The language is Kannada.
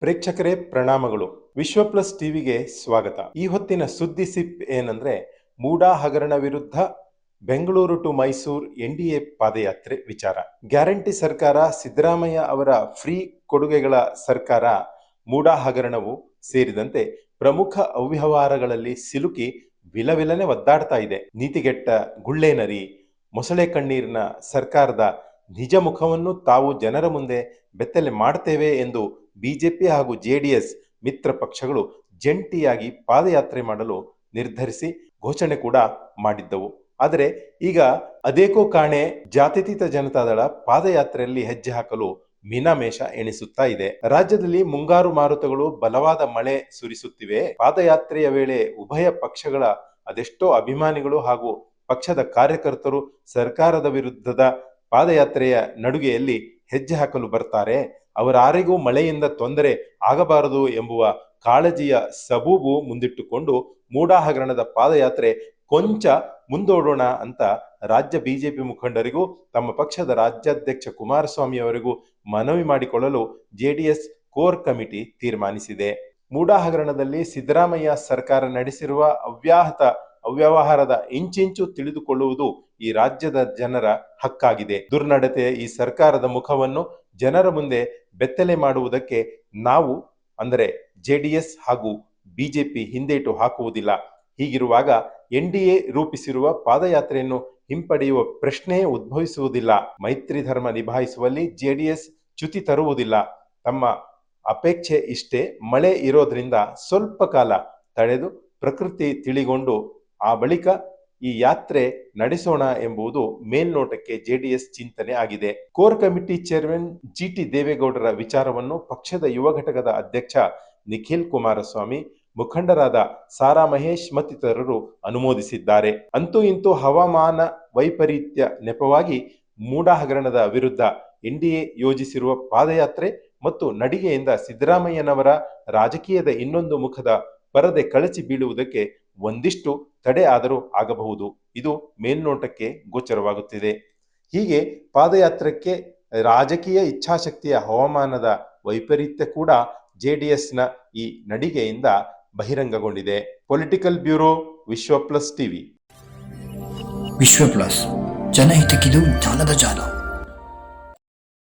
ಪ್ರೇಕ್ಷಕರೇ ಪ್ರಣಾಮಗಳು. ವಿಶ್ವ ಪ್ಲಸ್ ಟಿವಿಗೆ ಸ್ವಾಗತ. ಈ ಹೊತ್ತಿನ ಸುದ್ದಿ ಸಿಪ್ ಏನಂದ್ರೆ, ಮೂಡಾ ಹಗರಣ ವಿರುದ್ಧ ಬೆಂಗಳೂರು ಟು ಮೈಸೂರು ಎನ್ಡಿಎ ಪಾದಯಾತ್ರೆ ವಿಚಾರ. ಗ್ಯಾರಂಟಿ ಸರ್ಕಾರ ಸಿದ್ದರಾಮಯ್ಯ ಅವರ ಫ್ರೀ ಕೊಡುಗೆಗಳ ಸರ್ಕಾರ ಮೂಡಾ ಹಗರಣವು ಸೇರಿದಂತೆ ಪ್ರಮುಖ ಅವ್ಯವಹಾರಗಳಲ್ಲಿ ಸಿಲುಕಿ ವಿಲವಿಲನೆ ಒದ್ದಾಡ್ತಾ ಇದೆ. ನೀತಿಗೆಟ್ಟ ಗುಳ್ಳೇನರಿ ಮೊಸಳೆ ಕಣ್ಣೀರಿನ ಸರ್ಕಾರದ ನಿಜ ಮುಖವನ್ನು ತಾವು ಜನರ ಮುಂದೆ ಬೆತ್ತಲೆ ಮಾಡ್ತೇವೆ ಎಂದು ಬಿಜೆಪಿ ಹಾಗೂ ಜೆಡಿಎಸ್ ಮಿತ್ರ ಪಕ್ಷಗಳು ಜಂಟಿಯಾಗಿ ಪಾದಯಾತ್ರೆ ಮಾಡಲು ನಿರ್ಧರಿಸಿ ಘೋಷಣೆ ಕೂಡ ಮಾಡಿದ್ದವು. ಆದರೆ ಈಗ ಅದೇಕೋ ಕಾಣೆ ಜಾತ್ಯತೀತ ಜನತಾದಳ ಪಾದಯಾತ್ರೆಯಲ್ಲಿ ಹೆಜ್ಜೆ ಹಾಕಲು ಮೀನಾಮೇಷ ಎಣಿಸುತ್ತಾ ಇದೆ. ರಾಜ್ಯದಲ್ಲಿ ಮುಂಗಾರು ಮಾರುತಗಳು ಬಲವಾದ ಮಳೆ ಸುರಿಸುತ್ತಿವೆ. ಪಾದಯಾತ್ರೆಯ ವೇಳೆ ಉಭಯ ಪಕ್ಷಗಳ ಅದೆಷ್ಟೋ ಅಭಿಮಾನಿಗಳು ಹಾಗೂ ಪಕ್ಷದ ಕಾರ್ಯಕರ್ತರು ಸರ್ಕಾರದ ವಿರುದ್ಧದ ಪಾದಯಾತ್ರೆಯ ನಡುಗೆಯಲ್ಲಿ ಹೆಜ್ಜೆ ಹಾಕಲು ಬರ್ತಾರೆ. ಅವರಾರಿಗೂ ಮಳೆಯಿಂದ ತೊಂದರೆ ಆಗಬಾರದು ಎಂಬುವ ಕಾಳಜಿಯ ಸಬೂಬು ಮುಂದಿಟ್ಟುಕೊಂಡು ಮೂಡಾಹಗರಣದ ಪಾದಯಾತ್ರೆ ಕೊಂಚ ಮುಂದೋಡೋಣ ಅಂತ ರಾಜ್ಯ ಬಿಜೆಪಿ ಮುಖಂಡರಿಗೂ ತಮ್ಮ ಪಕ್ಷದ ರಾಜ್ಯಾಧ್ಯಕ್ಷ ಕುಮಾರಸ್ವಾಮಿ ಅವರಿಗೂ ಮನವಿ ಮಾಡಿಕೊಳ್ಳಲು ಜೆಡಿಎಸ್ ಕೋರ್ ಕಮಿಟಿ ತೀರ್ಮಾನಿಸಿದೆ. ಮೂಡಾಹಗರಣದಲ್ಲಿ ಸಿದ್ದರಾಮಯ್ಯ ಸರ್ಕಾರ ನಡೆಸಿರುವ ಅವ್ಯಾಹತ ಅವ್ಯವಹಾರದ ಇಂಚಿಂಚು ತಿಳಿದುಕೊಳ್ಳುವುದು ಈ ರಾಜ್ಯದ ಜನರ ಹಕ್ಕಾಗಿದೆ. ದುರ್ನಡತೆ ಈ ಸರ್ಕಾರದ ಮುಖವನ್ನು ಜನರ ಮುಂದೆ ಬೆತ್ತಲೆ ಮಾಡುವುದಕ್ಕೆ ನಾವು, ಅಂದರೆ ಜೆಡಿಎಸ್ ಹಾಗೂ ಬಿಜೆಪಿ ಹಿಂದೇಟು ಹಾಕುವುದಿಲ್ಲ. ಹೀಗಿರುವಾಗ ಎನ್ಡಿಎ ರೂಪಿಸಿರುವ ಪಾದಯಾತ್ರೆಯನ್ನು ಹಿಂಪಡೆಯುವ ಪ್ರಶ್ನೆಯೇ ಉದ್ಭವಿಸುವುದಿಲ್ಲ. ಮೈತ್ರಿ ಧರ್ಮ ನಿಭಾಯಿಸುವಲ್ಲಿ ಜೆಡಿಎಸ್ ಚ್ಯುತಿ ತರುವುದಿಲ್ಲ. ತಮ್ಮ ಅಪೇಕ್ಷೆ ಇಷ್ಟೇ ಮಳೆ ಇರೋದ್ರಿಂದ ಸ್ವಲ್ಪ ಕಾಲ ತಡೆದು ಪ್ರಕೃತಿ ತಿಳಿಗೊಂಡು ಆ ಬಳಿಕ ಈ ಯಾತ್ರೆ ನಡೆಸೋಣ ಎಂಬುದು ಮೇಲ್ನೋಟಕ್ಕೆ ಜೆಡಿಎಸ್ ಚಿಂತನೆ ಆಗಿದೆ. ಕೋರ್ ಕಮಿಟಿ ಚೇರ್ಮನ್ ಜಿಟಿ ದೇವೇಗೌಡರ ವಿಚಾರವನ್ನು ಪಕ್ಷದ ಯುವ ಘಟಕದ ಅಧ್ಯಕ್ಷ ನಿಖಿಲ್ ಕುಮಾರಸ್ವಾಮಿ, ಮುಖಂಡರಾದ ಸಾರಾ ಮಹೇಶ್ ಮತ್ತಿತರರು ಅನುಮೋದಿಸಿದ್ದಾರೆ. ಅಂತೂ ಇಂತೂ ಹವಾಮಾನ ವೈಪರೀತ್ಯ ನೆಪವಾಗಿ ಮೂಡಾ ಹಗರಣದ ವಿರುದ್ಧ ಎನ್ಡಿಎ ಯೋಜಿಸಿರುವ ಪಾದಯಾತ್ರೆ ಮತ್ತು ನಡಿಗೆಯಿಂದ ಸಿದ್ದರಾಮಯ್ಯನವರ ರಾಜಕೀಯದ ಇನ್ನೊಂದು ಮುಖದ ಪರದೆ ಕಳಚಿ ಬೀಳುವುದಕ್ಕೆ ಒಂದಿಷ್ಟು ತಡೆ ಆದರೂ ಆಗಬಹುದು. ಇದು ಮೇಲ್ನೋಟಕ್ಕೆ ಗೋಚರವಾಗುತ್ತಿದೆ. ಹೀಗೆ ಪಾದಯಾತ್ರಕ್ಕೆ ರಾಜಕೀಯ ಇಚ್ಛಾಶಕ್ತಿಯ ಹವಾಮಾನದ ವೈಪರೀತ್ಯ ಕೂಡ ಜೆ ಡಿ ಎಸ್ನ ಈ ನಡಿಗೆಯಿಂದ ಬಹಿರಂಗಗೊಂಡಿದೆ. Political bureau Vishwa plus TV. Vishwa plus ಜನಹಿತಕ್ಕಿದು ಜಾಲದ ಜಾಲ.